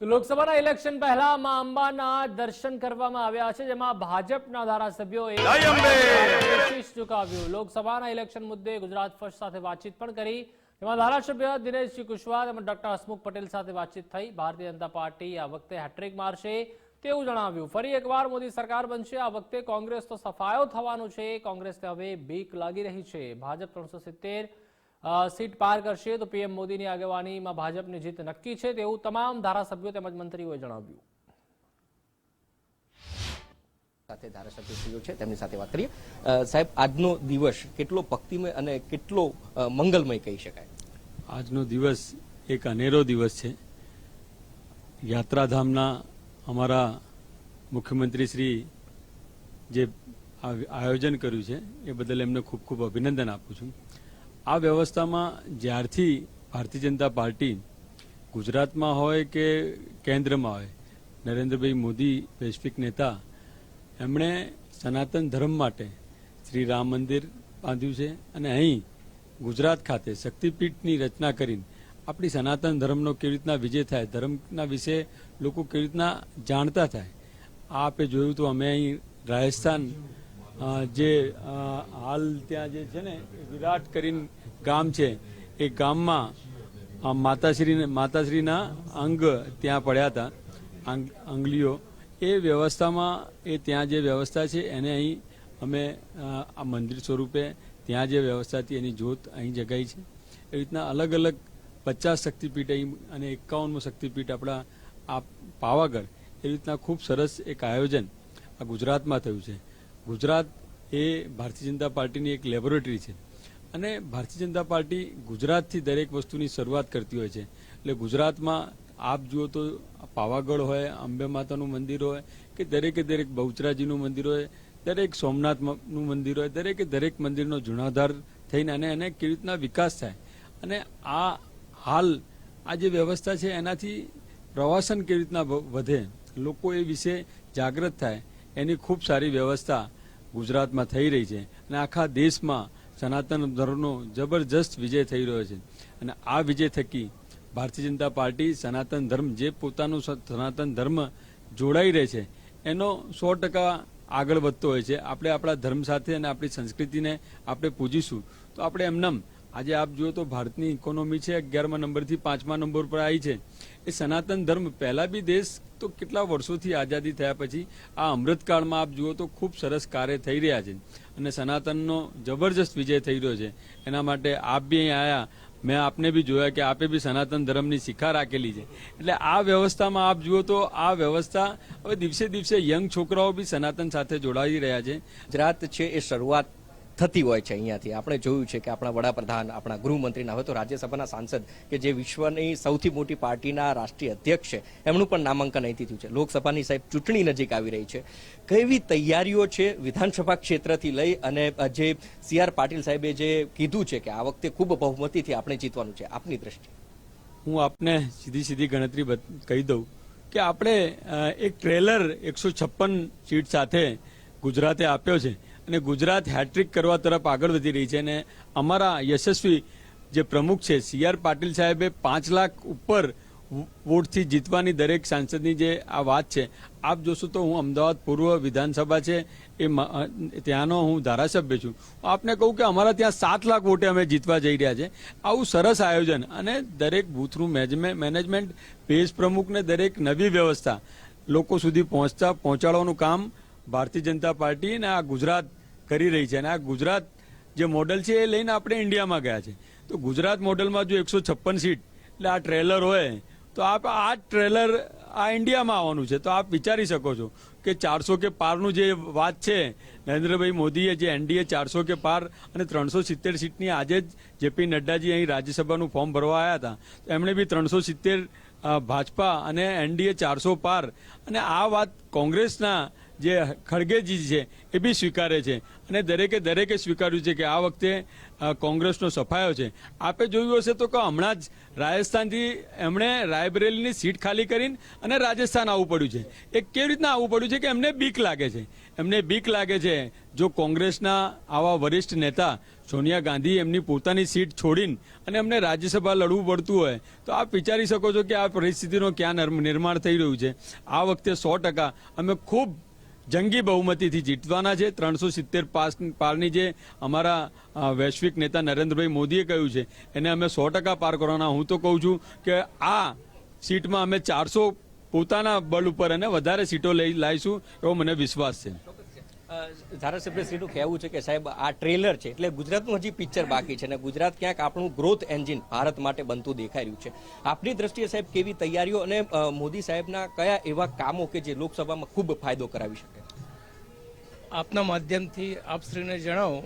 તો લોકસભાના ઇલેક્શન પહેલા મા અંબાના દર્શન કરવામાં આવ્યા છે જેમાં ભાજપના ધારાસભ્યોએ ચુકાવ્યું લોકસભાના ઇલેક્શન મુદ્દે ગુજરાત ફર્સ્ટ સાથે વાતચીત પણ કરી. તેમાં ધારાસભ્ય દિનેશજી કુશવાહ તેમજ ડોક્ટર હસમુખ પટેલ સાથે વાતચીત થઈ. ભારતીય જનતા પાર્ટી આ વખતે હેટ્રિક મારશે તેવું જણાવ્યું. ફરી એકવાર મોદી સરકાર બનશે આ વખતે કોંગ્રેસ તો સફાયો થવાનું છે. કોંગ્રેસને હવે બીક લાગી રહી છે. ભાજપ ત્રણસો સિત્તેર સીટ પાર કરશે તો પીએમ મોદીની આગેવાનીમાં ભાજપની જીત નક્કી છે તેવું તમામ ધારાસભ્યો તેમજ મંત્રીઓએ જણાવ્યું. સાથે ધારાસભ્યશ્રીઓ છે તેમની સાથે વાત કરીએ. સાહેબ આજનો દિવસ કેટલો ભક્તિમય અને કેટલો મંગલમય કહી શકાય? આજનો દિવસ એક અનેરો દિવસ છે. યાત્રાધામના અમારા મુખ્યમંત્રી શ્રી જે આયોજન કર્યું છે એ બદલ એમને ખૂબ ખૂબ અભિનંદન આપું છું. આ વ્યવસ્થામાં જ્યારથી ભારતીય જનતા પાર્ટી ગુજરાતમાં હોય કે કેન્દ્રમાં હોય, નરેન્દ્રભાઈ મોદી વૈશ્વિક નેતા, એમણે સનાતન ધર્મ માટે શ્રી રામ મંદિર બાંધ્યું છે અને અહીં ગુજરાત ખાતે શક્તિપીઠની રચના કરીને આપણી સનાતન ધર્મનો કેવી રીતના વિજય થાય, ધર્મના વિશે લોકો કેવી રીતના જાણતા થાય, આ આપે જોયું તો અમે અહીં રાજસ્થાન જે હાલ ત્યાં જે છે ને, વિરાટ કરીને ગામ છે, એ ગામમાં માતાશ્રી માતાશ્રીના અંગ ત્યાં પડ્યા હતા, અંગ- અંગલીઓ. એ વ્યવસ્થામાં, એ ત્યાં જે વ્યવસ્થા છે, એને અહીં અમે આ મંદિર સ્વરૂપે ત્યાં જે વ્યવસ્થા હતી એની જોત અહીં જગાઈ છે. એ રીતના અલગ અલગ પચાસ શક્તિપીઠ અહીં અને એકાવનમું શક્તિપીઠ આપણા આ પાવાગઢ, એ રીતના ખૂબ સરસ એક આયોજન આ ગુજરાતમાં થયું છે. ગુજરાત એ ભારતીય જનતા પાર્ટીની એક લેબોરેટરી છે. અને ભારતીય જનતા પાર્ટી ગુજરાતથી દરેક વસ્તુની શરૂઆત કરતી હોય છે. એટલે ગુજરાતમાં આપ જુઓ તો પાવાગઢ હોય, અંબે માતાનું મંદિર હોય, કે દરેકે દરેક બહુચરાજીનું મંદિર હોય, દરેક સોમનાથનું મંદિર હોય, દરેકે દરેક મંદિરનો જૂનાધાર થઈને અને એને કેવી રીતના વિકાસ થાય. અને આ હાલ આ જે વ્યવસ્થા છે એનાથી પ્રવાસન કેવી રીતના વધે, લોકો એ વિશે જાગૃત થાય, એની ખૂબ સારી વ્યવસ્થા ગુજરાતમાં થઈ રહી છે અને આખા દેશમાં સનાતન ધર્મનો જબરજસ્ત વિજય થઈ રહ્યો છે. અને આ વિજય થકી ભારતીય જનતા પાર્ટી સનાતન ધર્મ જે પોતાનું સનાતન ધર્મ જોડાઈ રહે છે, એનો સો ટકા આગળ વધતો હોય છે. આપણે આપણા ધર્મ સાથે અને આપણી સંસ્કૃતિને આપણે પૂજીશું તો આપણે એમનેમ આજે આપ જુઓ તો ભારતની ઇકોનોમી છે, અગિયારમા નંબરથી પાંચમા નંબર પર આવી છે. એ સનાતન ધર્મ પહેલા બી દેશ તો કેટલા વર્ષોથી આઝાદી થયા પછી આ અમૃતકાળમાં આપ જુઓ તો ખૂબ સરસ કાર્ય થઈ રહ્યા છે. અને સનાતનનો જબરજસ્ત વિજય થઈ રહ્યો છે. એના માટે આપ બી અહીં આવ્યા મેં આપને બી જોયા કે આપે બી સનાતન ધર્મની શિખા રાખેલી છે. એટલે આ વ્યવસ્થામાં આપ જુઓ તો આ વ્યવસ્થા હવે દિવસે દિવસે યંગ છોકરાઓ બી સનાતન સાથે જોડાઈ રહ્યા છે. ગુજરાત છે એ શરૂઆત થતી હોય છે અહીંયાથી. આપણે જોયું છે કે આપણા વડાપ્રધાન, આપણા ગૃહમંત્રીના, હવે તો રાજ્યસભાના સાંસદ કે જે વિશ્વની સૌથી મોટી પાર્ટીના રાષ્ટ્રીય અધ્યક્ષ છે, એમનું પણ નામાંકન અહીંથી થયું છે. લોકસભાની સાહેબ ચૂંટણી નજીક આવી રહી છે. કેવી તૈયારીઓ છે વિધાનસભા ક્ષેત્રથી લઈ અને જે સી આર પાટીલ સાહેબે જે કીધું છે કે આ વખતે ખૂબ બહુમતીથી આપણે જીતવાનું છે, આપની દ્રષ્ટિએ? હું આપને સીધી સીધી ગણતરી કહી દઉં કે આપણે એક ટ્રેલર એકસો છપ્પન સીટ સાથે ગુજરાતે આપ્યો છે. અને ગુજરાત હેટ્રિક કરવા તરફ આગળ વધી રહી છે અને અમારા યશસ્વી જે પ્રમુખ છે, સી આર પાટીલ સાહેબે પાંચ લાખ ઉપર વોટથી જીતવાની દરેક સાંસદની જે આ વાત છે, આપ જોશો તો હું અમદાવાદ પૂર્વ વિધાનસભા છે, એ ત્યાંનો હું ધારાસભ્ય છું. આપને કહું કે અમારા ત્યાં સાત લાખ વોટે અમે જીતવા જઈ રહ્યા છે. આવું સરસ આયોજન અને દરેક બૂથનું મેનેજમેન્ટ, પેજ પ્રમુખને દરેક નવી વ્યવસ્થા, લોકો સુધી પહોંચતા, પહોંચાડવાનું કામ ભારતીય જનતા પાર્ટી અને આ ગુજરાત કરી રહી છે અને આ ગુજરાત જે મોડલ છે એ લઈને આપણે ઇન્ડિયામાં ગયા છે. તો ગુજરાત મોડલમાં જો એકસો છપ્પન સીટ એટલે આ ટ્રેલર હોય, તો આપ આ ટ્રેલર આ ઇન્ડિયામાં આવવાનું છે. તો આપ વિચારી શકો છો કે ચારસો કે પારનું જે વાત છે, નરેન્દ્રભાઈ મોદીએ જે એનડીએ ચારસો કે પાર અને ત્રણસો સિત્તેર સીટની આજે જ જેપી નડ્ડાજી અહીં રાજ્યસભાનું ફોર્મ ભરવા આવ્યા હતા એમણે બી ત્રણસો સિત્તેર ભાજપા અને એનડીએ ચારસો પાર. અને આ વાત કોંગ્રેસના જે ખડગેજી છે, એ બી સ્વીકારે છે. અને દરેકે દરેકે સ્વીકાર્યું છે કે આ વખતે કોંગ્રેસનો સફાયો છે. આપે જોયું હશે તો કે હમણાં જ રાજસ્થાનથી એમણે રાયબરેલીની સીટ ખાલી કરીને અને રાજસ્થાન આવવું પડ્યું છે. એ કેવી રીતના આવવું પડ્યું છે કે એમને બીક લાગે છે? એમને બીક લાગે છે, જો કોંગ્રેસના આવા વરિષ્ઠ નેતા સોનિયા ગાંધી એમની પોતાની સીટ છોડીને અને એમને રાજ્યસભા લડવું પડતું હોય, તો આપ વિચારી શકો છો કે આ પરિસ્થિતિનો ક્યાં નિર્મ- નિર્માણ થઈ રહ્યું છે. આ વખતે સો ટકા અમે ખૂબ જંગી બહુમતીથી જીતવાના છે. ત્રણસો સિત્તેર પારની જે અમારા વૈશ્વિક નેતા નરેન્દ્રભાઈ મોદીએ કહ્યું છે, એને અમે સો ટકા પાર કરવાના. હું તો કહું છું કે આ સીટમાં અમે ચારસો પોતાના બળ ઉપર અને વધારે સીટો લઈ લાવીશું એવો મને વિશ્વાસ છે. ધારાસભ્યશ્રીનું કહેવું છે કે સાહેબ, આ ટ્રેલર છે, એટલે ગુજરાતનું હજી પિક્ચર બાકી છે અને ગુજરાત ક્યાંક આપણું ગ્રોથ એન્જિન ભારત માટે બનતું દેખાઈ રહ્યું છે. આપની દ્રષ્ટિએ સાહેબ કેવી તૈયારીઓ અને મોદી સાહેબના કયા એવા કામો કે જે લોકસભામાં ખૂબ ફાયદો કરાવી શકે? આપના માધ્યમથી આપશ્રીને જણાવો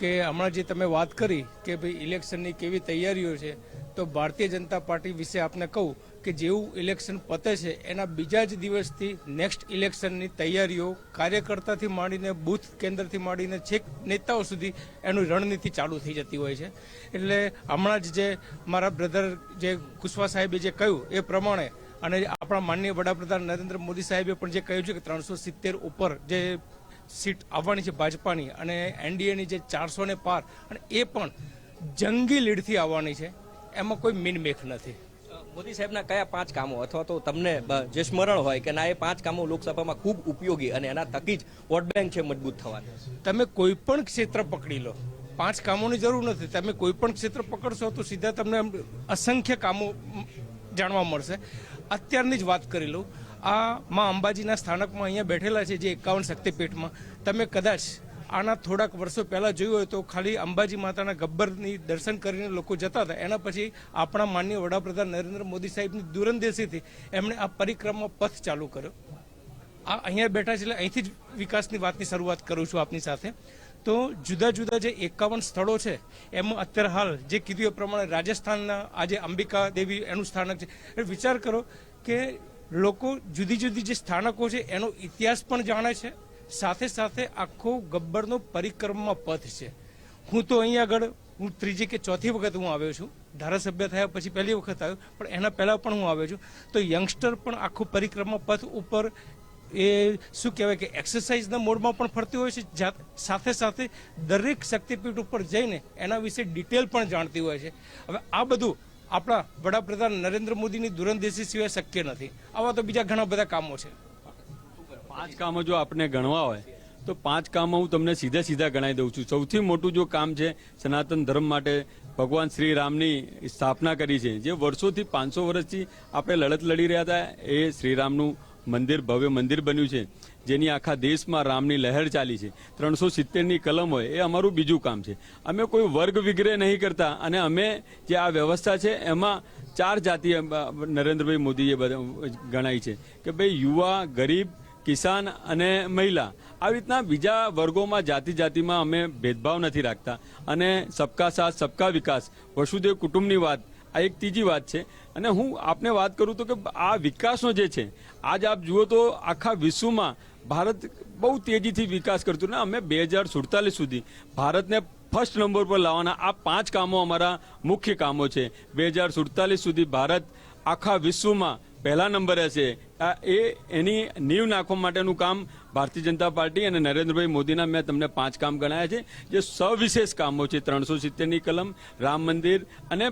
કે હમણાં જે તમે વાત કરી કે ભાઈ ઇલેક્શનની કેવી તૈયારીઓ છે, તો ભારતીય જનતા પાર્ટી વિશે આપને કહું કે જેવું ઇલેક્શન પતે છે, એના બીજા જ દિવસથી નેક્સ્ટ ઇલેક્શનની તૈયારીઓ કાર્યકર્તાથી માંડીને બૂથ કેન્દ્રથી માંડીને છેક નેતાઓ સુધી એનું રણનીતિ ચાલુ થઈ જતી હોય છે. એટલે હમણાં જ જે મારા બ્રધર જે કુશવા સાહેબે જે કહ્યું એ પ્રમાણે અને આપણા માનનીય વડાપ્રધાન નરેન્દ્ર મોદી સાહેબે પણ જે કહ્યું છે કે ત્રણસો સિત્તેર ઉપર જે સીટ આવવાની છે ભાજપાની અને એનડીએની જે ચારસો ને પાર અને એ પણ જંગી લીડથી આવવાની છે, એમાં કોઈ મીનમેખ નથી. મોદી સાહેબના કયા પાંચ કામો? અથવા તો તમને જે સ્મરણ હોય કે ના, એ પાંચ કામો લોકસભામાં ખૂબ ઉપયોગી અને એના થકી જ વોટ બેંક છે મજબૂત થવાની. તમે કોઈ પણ ક્ષેત્ર પકડી લો. પાંચ કામોની જરૂર નથી. તમે કોઈ પણ ક્ષેત્ર પકડશો તો સીધા તમને અસંખ્ય કામો જાણવા મળશે. અત્યારની જ વાત કરી લઉં. આ માં અંબાજીના સ્થાનકમાં અહીંયા બેઠેલા છે જે એકાવન શક્તિપીઠમાં. તમે કદાચ આના થોડાક વર્ષો પહેલાં જોયું હોય તો ખાલી અંબાજી માતાના ગબ્બરની દર્શન કરીને લોકો જતા હતા. એના પછી આપણા માનનીય વડાપ્રધાન નરેન્દ્ર મોદી સાહેબની દૂરંદેશીથી એમણે આ પરિક્રમા પથ ચાલુ કર્યો. આ અહીંયા બેઠા છે એટલે અહીંથી જ વિકાસની વાતની શરૂઆત કરું છું આપની સાથે. તો જુદા જુદા જે એકાવન સ્થળો છે, એમાં અત્યારે હાલ જે કીધું એ પ્રમાણે રાજસ્થાનના આજે અંબિકા દેવી એનું સ્થાનક છે. વિચાર કરો કે લોકો જુદી જુદી જે સ્થાનકો છે એનો ઇતિહાસ પણ જાણે છે સાથે સાથે આખો ગબ્બરનો પરિક્રમા પથ છે. હું તો અહીંયા આગળ, હું ત્રીજી કે ચોથી વખત હું આવ્યો છું. ધારાસભ્ય થયા પછી પહેલી વખત આવ્યો, પણ એના પહેલાં પણ હું આવ્યો છું. તો યંગસ્ટર પણ આખો પરિક્રમા પથ ઉપર એ શું કહેવાય કે એક્સરસાઇઝના મોડમાં પણ ફરતી હોય છે. સાથે સાથે દરેક શક્તિપીઠ ઉપર જઈને એના વિશે ડિટેલ પણ જાણતી હોય છે. હવે આ બધું આપણા વડાપ્રધાન નરેન્દ્ર મોદીની દૂરંદેશી સિવાય શક્ય નથી. આવા તો બીજા ઘણા બધા કામો છે. પાંચ કામો જો આપણે ગણવા હોય, તો પાંચ કામો હું તમને સીધા સીધા ગણાવી દઉં છું. સૌથી મોટું જો કામ છે સનાતન ધર્મ માટે ભગવાન શ્રી રામની સ્થાપના કરી છે, જે વર્ષોથી પાંચસો વર્ષથી આપણે લડત લડી રહ્યા હતા, એ શ્રીરામનું મંદિર, ભવ્ય મંદિર બન્યું છે, જેની આખા દેશમાં રામની લહેર ચાલી છે. ત્રણસો સિત્તેરની કલમ હોય, એ અમારું બીજું કામ છે. અમે કોઈ વર્ગ વિગ્રહ નહીં કરતા અને અમે જે આ વ્યવસ્થા છે, એમાં ચાર જાતિ નરેન્દ્રભાઈ મોદીએ ગણાય છે કે ભાઈ યુવા, ગરીબ કિસાન અને મહિલા. આવી રીતના બીજા વર્ગોમાં જાતિ જાતિમાં અમે ભેદભાવ નથી રાખતા. અને સબકા સાથ, સબકા વિકાસ, વસુદેવ કુટુંબની વાત, આ એક ત્રીજી વાત છે. અને હું આપને વાત કરું તો કે આ વિકાસનો જે છે, આજ આપ જુઓ તો આખા વિશ્વમાં ભારત બહુ તેજીથી વિકાસ કરતું ને અમે બે હજાર સુડતાલીસ સુધી ભારતને ફર્સ્ટ નંબર પર લાવવાના આ પાંચ કામો અમારા મુખ્ય કામો છે. બે હજાર સુડતાલીસ સુધી ભારત આખા વિશ્વમાં પહેલા નંબરે છે. આ એ એની નીવ નાખવા માટેનું કામ ભારતીય જનતા પાર્ટી અને નરેન્દ્રભાઈ મોદીના મેં તમને પાંચ કામ ગણાયા છે. જે સવિશેષ કામો છે. ત્રણસો સિત્તેરની કલમ, રામ મંદિર અને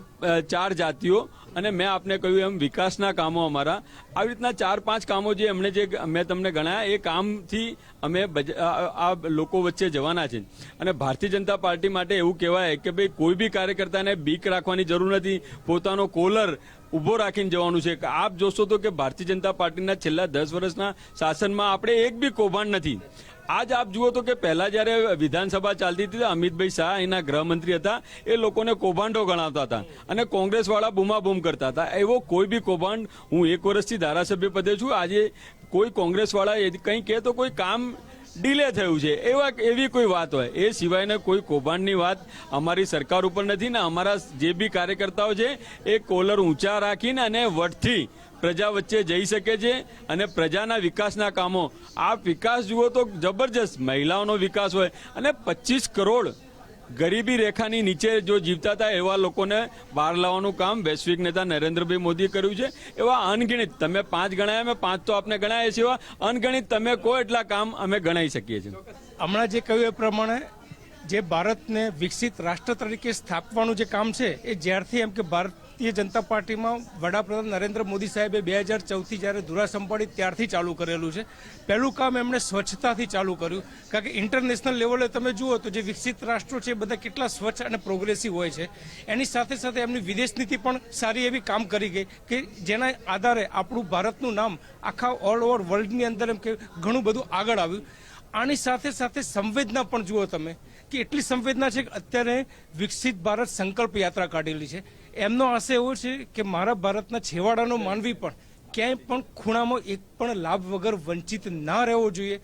ચાર જાતિઓ. અને મેં આપને કહ્યું એમ વિકાસના કામો અમારા. આવી રીતના ચાર પાંચ કામો જે એમણે જે મેં તમને ગણાયા, એ કામથી અમે આ લોકો વચ્ચે જવાના છે. અને ભારતીય જનતા પાર્ટી માટે એવું કહેવાય કે ભાઈ કોઈ બી કાર્યકર્તાને બીક રાખવાની જરૂર નથી. પોતાનો કોલર ઊભો રાખીને જવાનું છે. આપ જોશો તો કે ભારતીય જનતા પાર્ટીના છેલ્લા દસ વર્ષના શાસનમાં આપણે એક બી કૌભાંડ નથી. આજ આપ જુઓ તો કે પહેલા જ્યારે વિધાનસભા ચાલતી હતી અમિતભાઈ શાહ એના ગૃહમંત્રી હતા. એ લોકોને કૌભાંડો ગણાવતા હતા અને કોંગ્રેસવાળા બૂમાબૂમ કરતા હતા. એવો કોઈ બી કૌભાંડ હું એક વર્ષથી ધારાસભ્ય પદે છું. આજે કોઈ કોંગ્રેસવાળા એ કંઈ કહે તો કોઈ કામ ડીલે થયું છે. એવા એવી કોઈ વાત હોય. એ સિવાયને કોઈ કૌભાંડની વાત અમારી સરકાર ઉપર નથી ને અમારા જે બી કાર્યકર્તાઓ છે, એ કોલર ઊંચા રાખીને અને વટથી પ્રજા વચ્ચે જઈ શકે છે અને પ્રજાના વિકાસના કામો. આ વિકાસ જુઓ તો જબરજસ્ત મહિલાઓનો વિકાસ હોય અને પચીસ કરોડ ગરીબી રેખાની નીચે જો જીવતા હતા એવા લોકોને બહાર લાવવાનું કામ વૈશ્વિક નેતા નરેન્દ્રભાઈ મોદીએ કર્યું છે. એવા અનગણિત, તમે પાંચ ગણાયા, અમે પાંચ તો આપને ગણાય છે એવા અનગણિત તમે કહો એટલા કામ અમે ગણાઈ શકીએ છીએ. હમણાં જે કહ્યું એ પ્રમાણે જે ભારતને વિકસિત રાષ્ટ્ર તરીકે સ્થાપવાનું જે કામ છે, એ જ્યારથી એમ કે ભારતીય જનતા પાર્ટીમાં વડાપ્રધાન નરેન્દ્ર મોદી સાહેબે બે હજાર ચૌદથી જ્યારે ધુરા સંભાળી ત્યારથી ચાલુ કરેલું છે. પહેલું કામ એમણે સ્વચ્છતાથી ચાલુ કર્યું. કારણ કે ઇન્ટરનેશનલ લેવલે તમે જુઓ તો જે વિકસિત રાષ્ટ્રો છે એ બધા કેટલા સ્વચ્છ અને પ્રોગ્રેસિવ હોય છે. એની સાથે સાથે એમની વિદેશ નીતિ પણ સારી એવી કામ કરી ગઈ કે જેના આધારે આપણું ભારતનું નામ આખા ઓલ ઓવર વર્લ્ડની અંદર એમ કે ઘણું બધું આગળ આવ્યું. આની સાથે સાથે સંવેદના પણ જુઓ તમે. કે એટલી સંવેદના છે કે અત્યારે વિકસિત ભારત સંકલ્પ યાત્રા કાઢેલી છે. એમનો આશય એવો છે કે મારા ભારતના છેવાડાનો માનવી પણ ક્યાંય પણ ખૂણામાં એક પણ લાભ વગર વંચિત ના રહેવો જોઈએ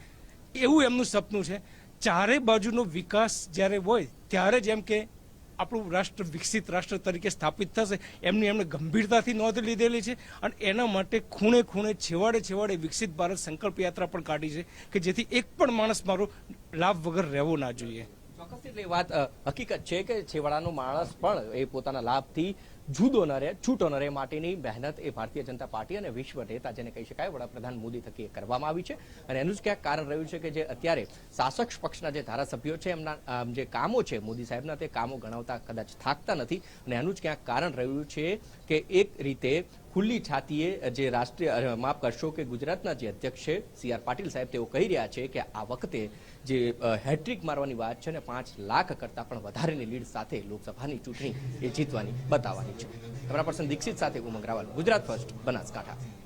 એવું એમનું સપનું છે. ચારે બાજુનો વિકાસ જ્યારે હોય ત્યારે જ એમ કે આપણું રાષ્ટ્ર વિકસિત રાષ્ટ્ર તરીકે સ્થાપિત થશે. એમની એમણે ગંભીરતાથી નોંધ લીધેલી છે અને એના માટે ખૂણે ખૂણે છેવાડે છેવાડે વિકસિત ભારત સંકલ્પ યાત્રા પણ કાઢી છે કે જેથી એક પણ માણસ મારો લાભ વગર રહેવો ના જોઈએ. ચોક્કસથી એટલે વાત હકીકત છે કે છેવાડાનો માણસ પણ એ પોતાના લાભથી જુદો ન રહે, છૂટો ન રહે માટેની મહેનત એ ભારતીય જનતા પાર્ટી અને વિશ્વ નેતા, જેને કહી શકાય, વડાપ્રધાન મોદી થકી કરવામાં આવી છે. અને એનું જ ક્યાંક કારણ રહ્યું છે કે જે અત્યારે શાસક પક્ષના જે ધારાસભ્યો છે, એમના જે કામો છે, મોદી સાહેબના, તે કામો ગણાવતા કદાચ થાકતા નથી. અને એનું જ ક્યાંક કારણ રહ્યું છે કે એક રીતે ખુલ્લી છાતીએ જે રાષ્ટ્રીય માફ કરશો કે ગુજરાતના જે અધ્યક્ષ છે, સી આર પાટીલ સાહેબ, તેઓ કહી રહ્યા છે કે આ વખતે જે હેટ્રિક મારવાની વાત છે ને પાંચ લાખ કરતા પણ વધારેની લીડ સાથે લોકસભાની ચૂંટણી એ જીતવાની બતાવવાની છે. કેમેરા પર્સન દીક્ષિત સાથે ઉમંગ રાવલ, ગુજરાત ફર્સ્ટ, બનાસકાંઠા.